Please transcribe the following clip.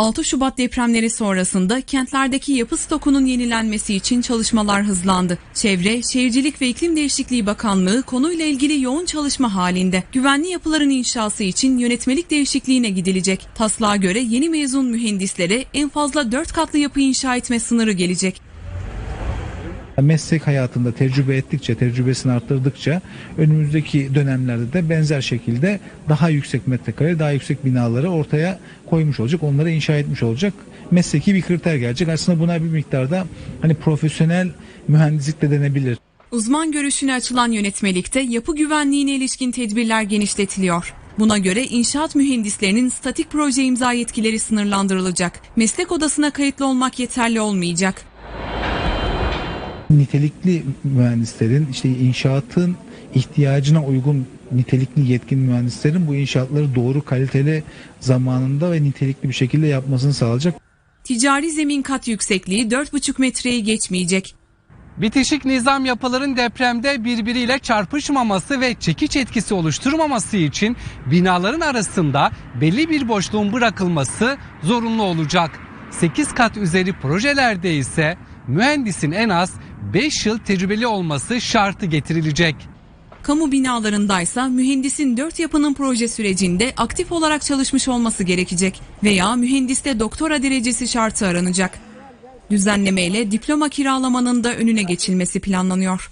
6 Şubat depremleri sonrasında kentlerdeki yapı stokunun yenilenmesi için çalışmalar hızlandı. Çevre, Şehircilik ve İklim Değişikliği Bakanlığı konuyla ilgili yoğun çalışma halinde. Güvenli yapıların inşası için yönetmelik değişikliğine gidilecek. Taslağa göre yeni mezun mühendislere en fazla 4 katlı yapı inşa etme sınırı gelecek. Meslek hayatında tecrübe ettikçe, tecrübesini arttırdıkça önümüzdeki dönemlerde de benzer şekilde daha yüksek metrekare, daha yüksek binaları ortaya koymuş olacak, onları inşa etmiş olacak. Mesleki bir kriter gelecek. Aslında buna bir miktarda hani profesyonel mühendislik de denebilir. Uzman görüşüne açılan yönetmelikte yapı güvenliğine ilişkin tedbirler genişletiliyor. Buna göre inşaat mühendislerinin statik proje imza yetkileri sınırlandırılacak. Meslek odasına kayıtlı olmak yeterli olmayacak. Nitelikli mühendislerin işte inşaatın ihtiyacına uygun nitelikli yetkin mühendislerin bu inşaatları doğru kaliteli zamanında ve nitelikli bir şekilde yapmasını sağlayacak. Ticari zemin kat yüksekliği 4,5 metreyi geçmeyecek. Bitişik nizam yapıların depremde birbiriyle çarpışmaması ve çekiç etkisi oluşturmaması için binaların arasında belli bir boşluğun bırakılması zorunlu olacak. 8 kat üzeri projelerde ise mühendisin en az 5 yıl tecrübeli olması şartı getirilecek. Kamu binalarındaysa mühendisin 4 yapının proje sürecinde aktif olarak çalışmış olması gerekecek veya mühendiste doktora derecesi şartı aranacak. Düzenlemeyle diploma kiralamanın da önüne geçilmesi planlanıyor.